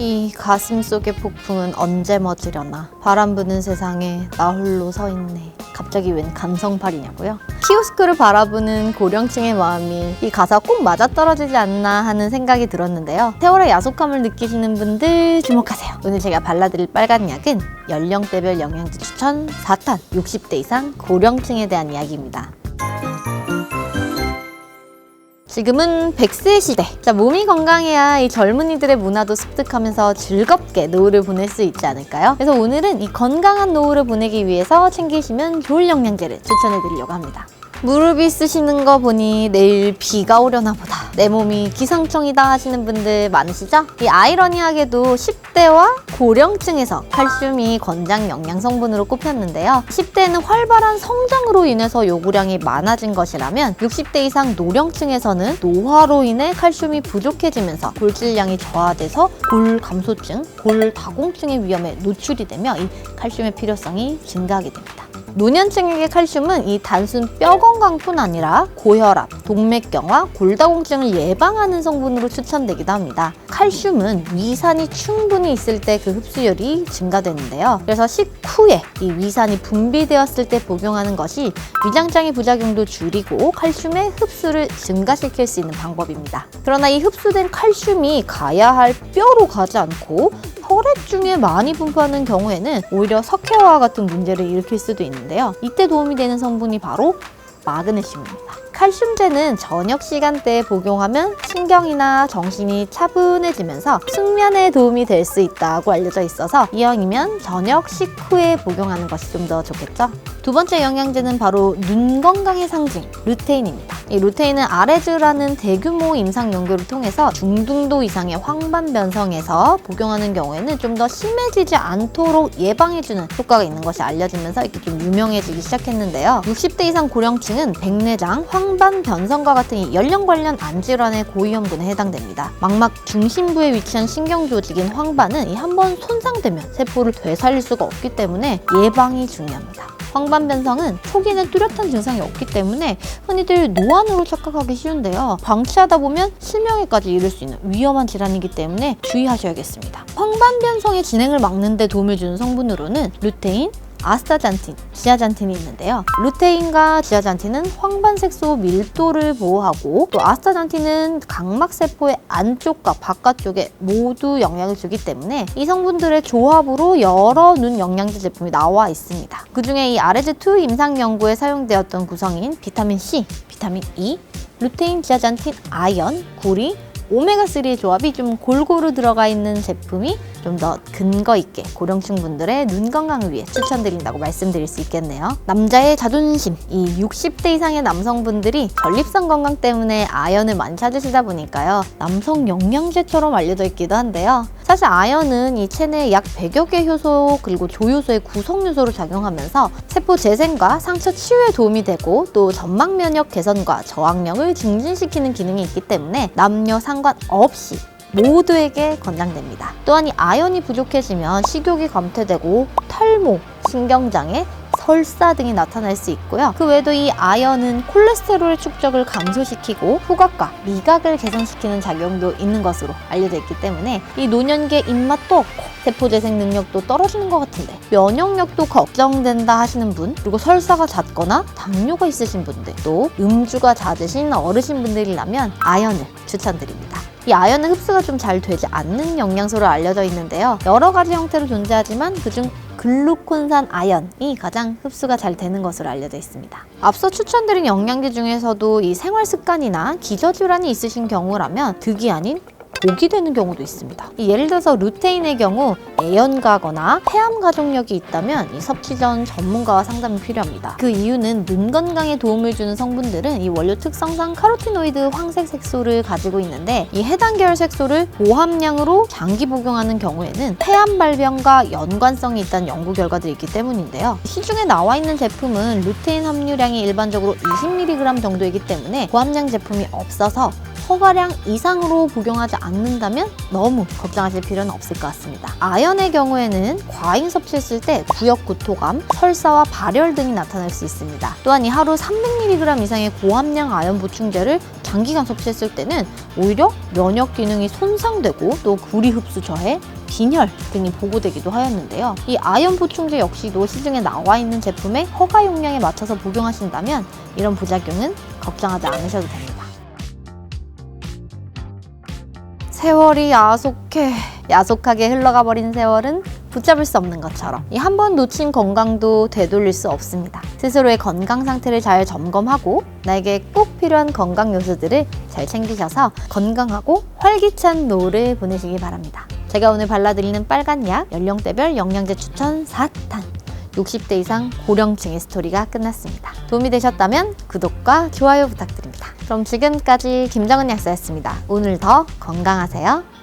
이 가슴 속의 폭풍은 언제 멎으려나? 바람 부는 세상에 나 홀로 서 있네. 갑자기 웬 감성팔이냐고요? 키오스크를 바라보는 고령층의 마음이 이 가사가 꼭 맞아떨어지지 않나 하는 생각이 들었는데요. 세월의 야속함을 느끼시는 분들 주목하세요. 오늘 제가 발라드릴 빨간 약은 연령대별 영양제 추천 4탄 60대 이상 고령층에 대한 이야기입니다 지금은 100세 시대. 자, 몸이 건강해야 이 젊은이들의 문화도 습득하면서 즐겁게 노후를 보낼 수 있지 않을까요? 그래서 오늘은 이 건강한 노후를 보내기 위해서 챙기시면 좋을 영양제를 추천해 드리려고 합니다. 무릎이 쓰시는 거 보니 내일 비가 오려나 보다. 내 몸이 기상청이다 하시는 분들 많으시죠? 이 아이러니하게도 10대와 고령층에서 칼슘이 권장 영양 성분으로 꼽혔는데요. 10대는 활발한 성장으로 인해서 요구량이 많아진 것이라면 60대 이상 노령층에서는 노화로 인해 칼슘이 부족해지면서 골질량이 저하돼서 골 감소증, 골 다공증의 위험에 노출이 되며 이 칼슘의 필요성이 증가하게 됩니다. 노년층에게 칼슘은 이 단순 뼈 건강뿐 아니라 고혈압, 동맥경화, 골다공증을 예방하는 성분으로 추천되기도 합니다. 칼슘은 위산이 충분히 있을 때 그 흡수율이 증가되는데요. 그래서 식후에 이 위산이 분비되었을 때 복용하는 것이 위장장애 부작용도 줄이고 칼슘의 흡수를 증가시킬 수 있는 방법입니다. 그러나 이 흡수된 칼슘이 가야 할 뼈로 가지 않고 혈액 중에 많이 분포하는 경우에는 오히려 석회화와 같은 문제를 일으킬 수도 있는데요. 이때 도움이 되는 성분이 바로 마그네슘입니다. 칼슘제는 저녁 시간대에 복용하면 신경이나 정신이 차분해지면서 숙면에 도움이 될 수 있다고 알려져 있어서 이왕이면 저녁 식후에 복용하는 것이 좀 더 좋겠죠? 두 번째 영양제는 바로 눈 건강의 상징 루테인입니다. 이 루테인은 아레즈라는 대규모 임상 연구를 통해서 중등도 이상의 황반 변성에서 복용하는 경우에는 좀 더 심해지지 않도록 예방해주는 효과가 있는 것이 알려지면서 이렇게 좀 유명해지기 시작했는데요. 60대 이상 고령층은 백내장, 황반 변성과 같은 이 연령 관련 안질환의 고위험군에 해당됩니다. 망막 중심부에 위치한 신경조직인 황반은 이한번 손상되면 세포를 되살릴 수가 없기 때문에 예방이 중요합니다. 황반 변성은 초기는 뚜렷한 증상이 없기 때문에 흔히들 노안으로 착각하기 쉬운데요. 방치하다 보면 실명에까지 이를 수 있는 위험한 질환이기 때문에 주의하셔야겠습니다. 황반 변성의 진행을 막는 데 도움을 주는 성분으로는 루테인, 아스타잔틴, 지아잔틴이 있는데요. 루테인과 지아잔틴은 황반색소 밀도를 보호하고 또 아스타잔틴은 각막세포의 안쪽과 바깥쪽에 모두 영향을 주기 때문에 이 성분들의 조합으로 여러 눈 영양제 제품이 나와 있습니다. 그 중에 이 아레즈2 임상 연구에 사용되었던 구성인 비타민 C, 비타민 E, 루테인, 지아잔틴, 아연, 구리, 오메가3의 조합이 좀 골고루 들어가 있는 제품이 좀 더 근거 있게 고령층 분들의 눈 건강을 위해 추천드린다고 말씀드릴 수 있겠네요. 남자의 자존심, 이 60대 이상의 남성분들이 전립선 건강 때문에 아연을 많이 찾으시다 보니까요. 남성 영양제처럼 알려져 있기도 한데요. 사실 아연은 이 체내에 약 100여 개 효소 그리고 조효소의 구성 요소로 작용하면서 세포 재생과 상처 치유에 도움이 되고 또 점막 면역 개선과 저항력을 증진시키는 기능이 있기 때문에 남녀 상관없이 모두에게 권장됩니다. 또한 이 아연이 부족해지면 식욕이 감퇴되고 탈모, 신경장애, 설사 등이 나타날 수 있고요. 그 외에도 이 아연은 콜레스테롤의 축적을 감소시키고 후각과 미각을 개선시키는 작용도 있는 것으로 알려져 있기 때문에 이 노년기에 입맛도 없고 세포 재생 능력도 떨어지는 것 같은데 면역력도 걱정된다 하시는 분 그리고 설사가 잦거나 당뇨가 있으신 분들 또 음주가 잦으신 어르신 분들이라면 아연을 추천드립니다. 이 아연은 흡수가 좀 잘 되지 않는 영양소로 알려져 있는데요. 여러 가지 형태로 존재하지만 그중 글루콘산 아연이 가장 흡수가 잘 되는 것으로 알려져 있습니다. 앞서 추천드린 영양제 중에서도 이 생활 습관이나 기저질환이 있으신 경우라면 득이 아닌 독이 되는 경우도 있습니다. 이 예를 들어서 루테인의 경우 애연가거나 폐암 가족력이 있다면 이 섭취 전 전문가와 상담이 필요합니다. 그 이유는 눈 건강에 도움을 주는 성분들은 이 원료 특성상 카로티노이드 황색 색소를 가지고 있는데 이 해당 계열 색소를 고함량으로 장기 복용하는 경우에는 폐암 발병과 연관성이 있다는 연구 결과들이 있기 때문인데요. 시중에 나와 있는 제품은 루테인 함유량이 일반적으로 20mg 정도이기 때문에 고함량 제품이 없어서 허가량 이상으로 복용하지 않는다면 너무 걱정하실 필요는 없을 것 같습니다. 아연의 경우에는 과잉 섭취했을 때 구역 구토감, 설사와 발열 등이 나타날 수 있습니다. 또한 이 하루 300mg 이상의 고함량 아연 보충제를 장기간 섭취했을 때는 오히려 면역 기능이 손상되고 또 구리 흡수 저해, 빈혈 등이 보고되기도 하였는데요. 이 아연 보충제 역시도 시중에 나와 있는 제품의 허가 용량에 맞춰서 복용하신다면 이런 부작용은 걱정하지 않으셔도 됩니다. 세월이 야속해 야속하게 흘러가 버린 세월은 붙잡을 수 없는 것처럼 이 한 번 놓친 건강도 되돌릴 수 없습니다. 스스로의 건강 상태를 잘 점검하고 나에게 꼭 필요한 건강 요소들을 잘 챙기셔서 건강하고 활기찬 노후를 보내시기 바랍니다. 제가 오늘 발라드리는 빨간 약 연령대별 영양제 추천 4탄 60대 이상 고령층의 스토리가 끝났습니다. 도움이 되셨다면 구독과 좋아요 부탁드립니다. 그럼 지금까지 김정은 약사였습니다. 오늘 더 건강하세요.